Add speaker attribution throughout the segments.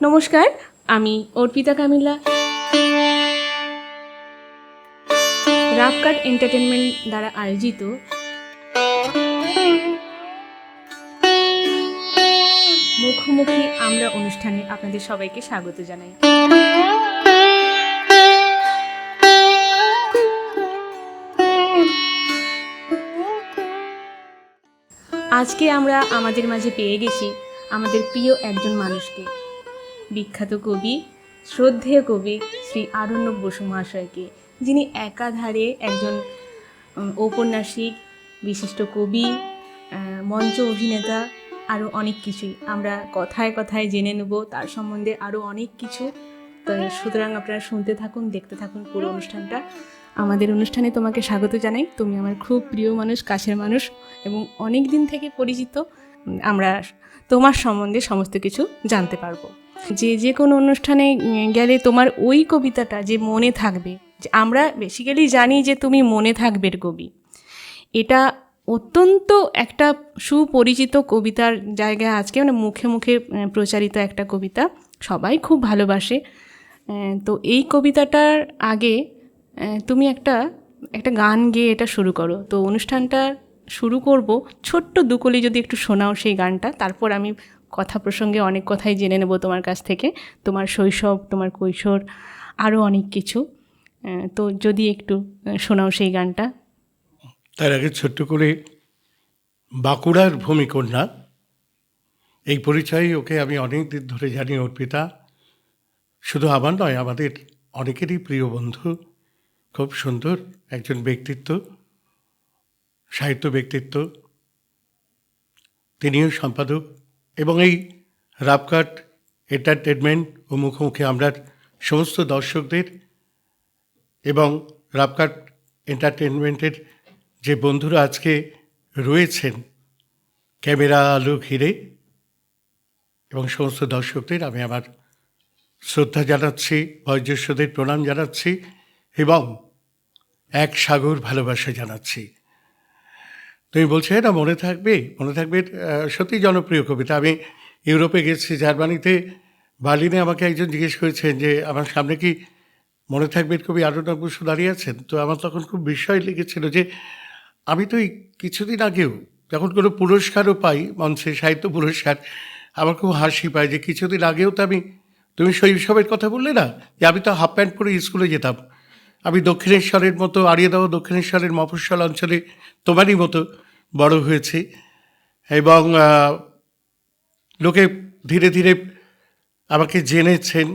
Speaker 1: নমস্কার, আমি অর্পিতা কামিলা। রাফকাট এন্টারটেনমেন্ট দ্বারা আয়োজিত মুখোমুখি আমরা অনুষ্ঠানে আপনাদের সবাইকে স্বাগত জানাই। আজকে আমরা আমাদের মাঝে পেয়ে গেছি আমাদের প্রিয় একজন মানুষকে। বিখ্যাত কবি, শ্রদ্ধেয় কবি শ্রী আরণ্যক বসু মহাশয়কে, যিনি একাধারে একজন ঔপন্যাসিক, বিশিষ্ট কবি মঞ্চ অভিনেতা আরও অনেক কিছুই। আমরা কথায় কথায় জেনে নেব, তার সম্বন্ধে আরও অনেক কিছু। তো সুতরাং আপনারা শুনতে থাকুন, দেখতে থাকুন পুরো অনুষ্ঠানটা। আমাদের অনুষ্ঠানে তোমাকে স্বাগত জানাই। তুমি আমার খুব প্রিয় মানুষ, কাছের মানুষ এবং অনেক দিন থেকে পরিচিত। আমরা তোমার সম্বন্ধে সমস্ত কিছু জানতে পারব। যে যে কোনো অনুষ্ঠানে গেলে তোমার ওই কবিতাটা যে মনে থাকবে, যে আমরা বেসিক্যালি জানি যে তুমি মনে থাকবের কবি। এটা অত্যন্ত একটা সুপরিচিত কবিতার জায়গায় আজকে মানে মুখে মুখে প্রচারিত একটা কবিতা। সবাই খুব ভালোবাসে। তো এই কবিতাটার আগে তুমি একটা একটা গান গেয়ে এটা শুরু করো। তো অনুষ্ঠানটা শুরু করব। ছোট্ট দুকলি যদি একটু শোনাও সেই গানটা, তারপর আমি কথা প্রসঙ্গে অনেক কথাই জেনে নেব তোমার কাছ থেকে। তোমার শৈশব, তোমার কৈশোর আরও অনেক কিছু। তো যদি একটু শোনাও সেই গানটা।
Speaker 2: তার আগে ছোট্ট করে বাঁকুড়ার ভূমিকন্যা। এই পরিচয় ওকে আমি অনেক দিন ধরে জানি অর্পিতা শুধু আমার নয়, আমাদের অনেকেরই প্রিয় বন্ধু। খুব সুন্দর একজন ব্যক্তিত্ব, সাহিত্য ব্যক্তিত্ব। তিনিও সম্পাদক। এবং এই রাপকাট এন্টারটেনমেন্ট ও মুখোমুখি আমরা সমস্ত দর্শকদের এবং রাপকাট এন্টারটেনমেন্টের যে বন্ধুরা আজকে রয়েছেন, ক্যামেরা আলো ঘিরে এবং সমস্ত দর্শকদের, আমি আমার শ্রদ্ধা জানাচ্ছি, বয়োজ্যেষ্ঠদের প্রণাম জানাচ্ছি এবং এক সাগর ভালোবাসা জানাচ্ছি। তুমি বলছো, এটা মনে থাকবে মনে থাকবে সত্যি জনপ্রিয় কবিতা। আমি ইউরোপে গেছি, জার্মানিতে, বার্লিনে আমাকে একজন জিজ্ঞেস করেছেন যে, আমার সামনে কি মনে থাকবে কবি আরণ্যক বসু দাঁড়িয়ে আছেন? তো আমার তখন খুব বিস্ময় লেগেছিল যে, আমি তো এই কিছুদিন আগেও যখন কোনো পুরস্কারও পাই, মঞ্চে সাহিত্য পুরস্কার, আমার খুব হাসি পায় যে, কিছুদিন আগেও তো আমি, তুমি শৈশবের কথা বললে না, যে আমি তো হাফ প্যান্ট পরে স্কুলে যেতাম। আমি দক্ষিণেশ্বরের মতো আড়িয়াদাও দক্ষিণেশ্বরের মফস্বল অঞ্চলে তোমারই মতো বড় হয়েছি এবং লোকে ধীরে ধীরে আমাকে জেনেছেন।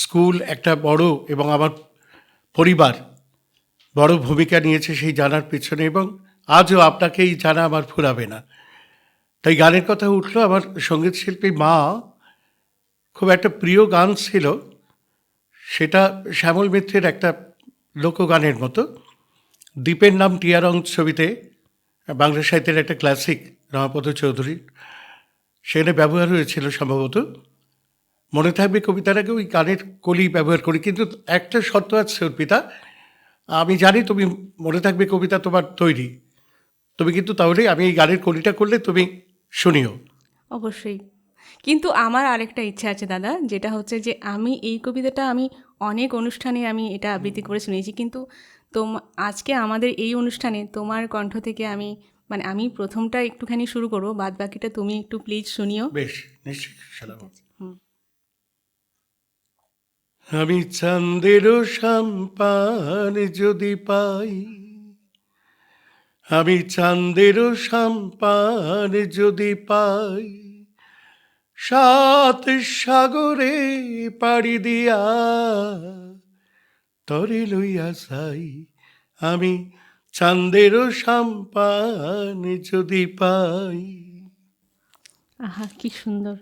Speaker 2: স্কুল একটা বড় এবং আমার পরিবার বড় ভূমিকা নিয়েছে সেই জানার পিছনে এবং আজও আপনাকেই জানা আমার ফুরাবে না। তাই গানের কথা উঠল, আমার সংগীত শিল্পী মা খুব একটা প্রিয় গান ছিল, সেটা শ্যামল মিত্রের একটা লোকগানের মতো। দ্বীপের নাম টিয়ারং ছবিতে বাংলা সাহিত্যের একটা ক্লাসিক রমাপদ চৌধুরী। সেখানে ব্যবহার হয়েছিল সম্ভবত। মনে থাকবে কবিতার আগে ওই গানের কলি ব্যবহার করি, কিন্তু একটা শর্ত আছে অর্পিতা। আমি জানি তুমি মনে থাকবে কবিতা তোমার তৈরি। তুমি কিন্তু তাহলে আমি এই গানের কলিটা করলে তুমি শুনিও।
Speaker 1: অবশ্যই। কিন্তু আমার আরেকটা ইচ্ছা আছে দাদা, যেটা হচ্ছে যে আমি এই কবিতাটা আমি অনেক অনুষ্ঠানে আমি এটা আবৃত্তি করে শুনেছি। কিন্তু তোম আজকে আমাদের এই অনুষ্ঠানে তোমার কণ্ঠ থেকে আমি মানে আমি প্রথমটা একটুখানি শুরু করব বাদ বাকিটা তুমি একটু প্লিজ শুনিও।
Speaker 2: বেশ। আমি চাঁদেরও সাম্পান যদি পাই আমি চাঁদেরও সাম্পান যদি পাই সাত সাগরে পাড়ি দিয়া তরে লইয়া যাই আমি চাঁদেরও সাম্পান যদি পাই।
Speaker 1: আহা কি সুন্দর।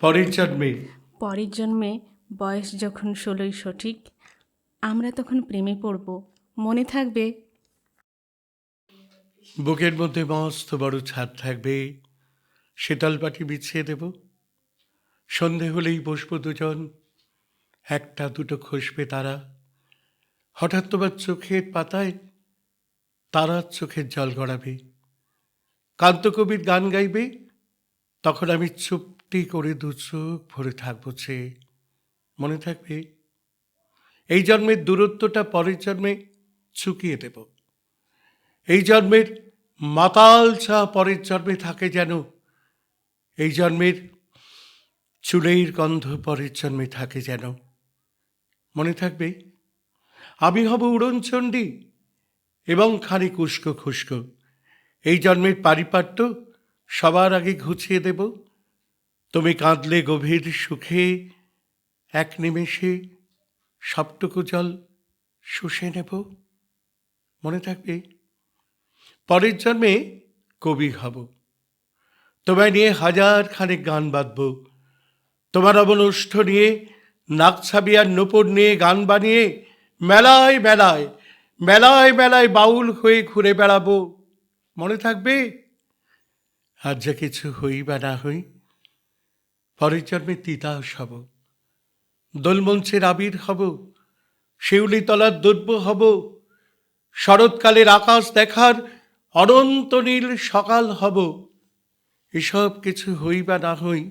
Speaker 2: পরের জন্মে।
Speaker 1: পরের জন্মে বয়স যখন ষোলোই সঠিক আমরা তখন প্রেমে পড়ব। মনে থাকবে।
Speaker 2: বুকের মধ্যে মস্ত বড় ছাদ থাকবে। শীতল পাটি বিছিয়ে দেব। সন্ধে হলেই বসবো দুজন। একটা দুটো খসবে তারা। হঠাৎ তোমার চোখের পাতায় তারা চোখের জল গড়াবে। কান্তকবির গান গাইবে, তখন আমি চুপটি করে দু চোখ ভরে থাকব সে মনে থাকবে। এই জন্মের দূরত্বটা পরের জন্মে চুকিয়ে দেব। এই জন্মের মাতাল চা পরের জন্মে থাকে যেন। এই জন্মের চুলের গন্ধ পরের জন্মে থাকে যেন। মনে থাকবে, আমি হব উড়নচণ্ডী এবং খানিক উস্কো খুস্কো এই জন্মের পারিপাট্য সবার আগে ঘুছিয়ে দেব। তুমি কাঁদলে গভীর সুখে, এক নিমেষে সবটুকু জল শুষে নেব। মনে থাকবে, পরের জন্মে কবি হব। তোমায় নিয়ে হাজার খানেক গান বাঁধব। তোমার অবনষ্ঠ নিয়ে নাকছাবি আর নূপুর নিয়ে গান বানিয়ে মেলায় মেলায় মেলায় মেলায় বাউল হয়ে ঘুরে বেড়াবো। মনে থাকবে? আর যা কিছু হই বা না হই পরের জন্মে তিতাস হব। দোলমঞ্চের আবির হব, শিউলিতলার দুর্ব হব। শরৎকালের আকাশ দেখার অনন্ত নীল সকাল হব। এসব কিছু হই বা না হই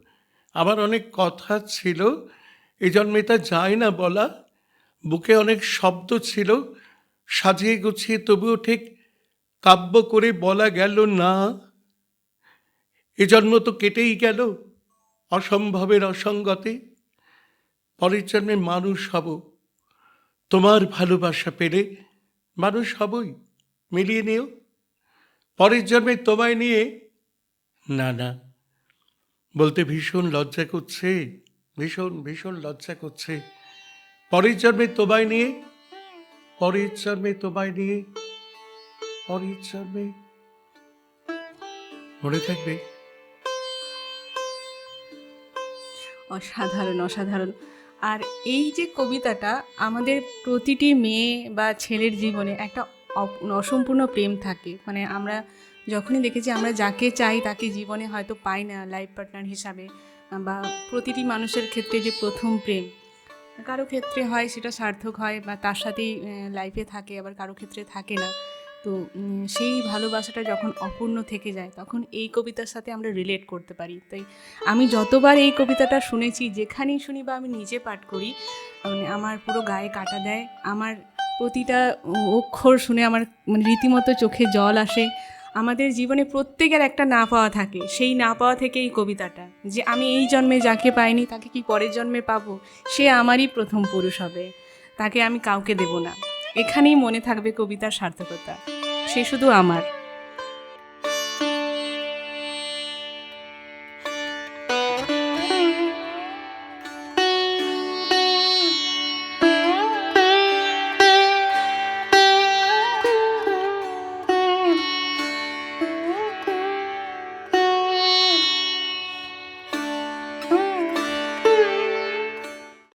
Speaker 2: আমার অনেক কথা ছিল। এ জন্মে তা যায় না বলা। বুকে অনেক শব্দ ছিল। সাজিয়ে গুছিয়ে তবুও ঠিক কাব্য করে বলা গেল না। এ জন্ম তো কেটেই গেল অসম্ভবের অসঙ্গতে। পরের জন্মে মানুষ হব। তোমার ভালোবাসা পেলে মানুষ হবই। মিলিয়ে নিও। পরের জন্মে তোমায় নিয়ে না না। বলতে ভীষণ লজ্জা করছে, ভীষণ ভীষণ লজ্জা করছে। পরের জন্মে তোমায় নিয়ে, পরের জন্মে তোমায় নিয়ে, পরের জন্মে। মনে থাকবে?
Speaker 1: অসাধারণ অসাধারণ। আর এই যে কবিতাটা, আমাদের প্রতিটি মেয়ে বা ছেলের জীবনে একটা অসম্পূর্ণ প্রেম থাকে। মানে আমরা যখনই দেখেছি আমরা যাকে চাই তাকে জীবনে হয়তো পাই না লাইফ পার্টনার হিসাবে, বা প্রতিটি মানুষের ক্ষেত্রে যে প্রথম প্রেম, কারও ক্ষেত্রে হয় সেটা সার্থক হয় বা তার সাথেই লাইফে থাকে, আবার কারও ক্ষেত্রে থাকে না। তো সেই ভালোবাসাটা যখন অপূর্ণ থেকে যায়, তখন এই কবিতার সাথে আমরা রিলেট করতে পারি। তাই আমি যতবার এই কবিতাটা শুনেছি, যেখানেই শুনি বা আমি নিজে পাঠ করি মানে আমার পুরো গায়ে কাটা দেয়। আমার প্রতিটা অক্ষর শুনে আমার মানে রীতিমতো চোখে জল আসে। আমাদের জীবনে প্রত্যেকের একটা না পাওয়া থাকে। সেই না পাওয়া থেকেই কবিতাটা। যে আমি এই জন্মে যাকে পাইনি, তাকে কি পরের জন্মে পাবো? সে আমারই প্রথম পুরুষ হবে। তাকে আমি কাউকে দেব না। এখানেই মনে থাকবে কবিতার সার্থকতা। সে শুধু আমার।